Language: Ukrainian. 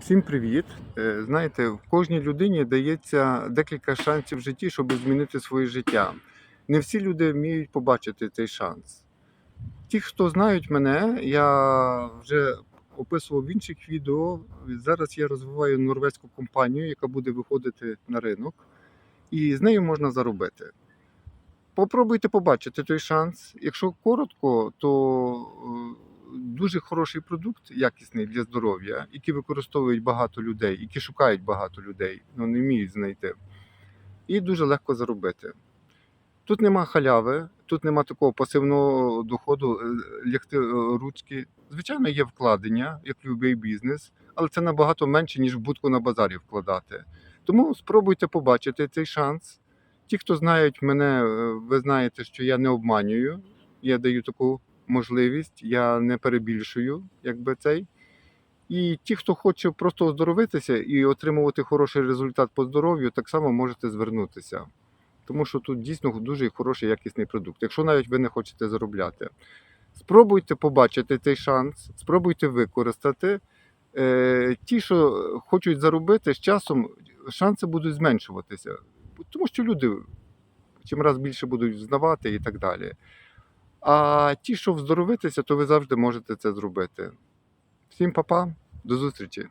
Всім привіт! Е, Знаєте, в кожній людині дається декілька шансів в житті, щоб змінити своє життя. Не всі люди вміють побачити цей шанс. Ті, хто знають мене, я вже описував в інших відео. Зараз я розвиваю норвезьку компанію, яка буде виходити на ринок, і з нею можна заробити. Попробуйте побачити той шанс. Якщо коротко, то е, дуже хороший продукт, якісний для здоров'я, який використовують багато людей, які шукають багато людей, але не вміють знайти. І дуже легко заробити. Тут нема халяви, тут нема такого пасивного доходу, е, лягти е, ручки. Звичайно, є вкладення, як будь-який бізнес, але це набагато менше, ніж в будку на базарі вкладати. Тому спробуйте побачити цей шанс. Ті, хто знають мене, е, ви знаєте, що я не обманюю. Я даю таку можливість, я не перебільшую, якби цей. І ті, хто хоче просто оздоровитися і отримувати хороший результат по здоров'ю, так само можете звернутися. Тому що тут дійсно дуже хороший якісний продукт. Якщо навіть ви не хочете заробляти, спробуйте побачити цей шанс, спробуйте використати. Е, ті, що хочуть заробити, з часом шанси будуть зменшуватися. Тому що люди чим раз більше будуть взнавати і так далі. А ті, що вздоровитися, то ви завжди можете це зробити. Всім па-па, до зустрічі!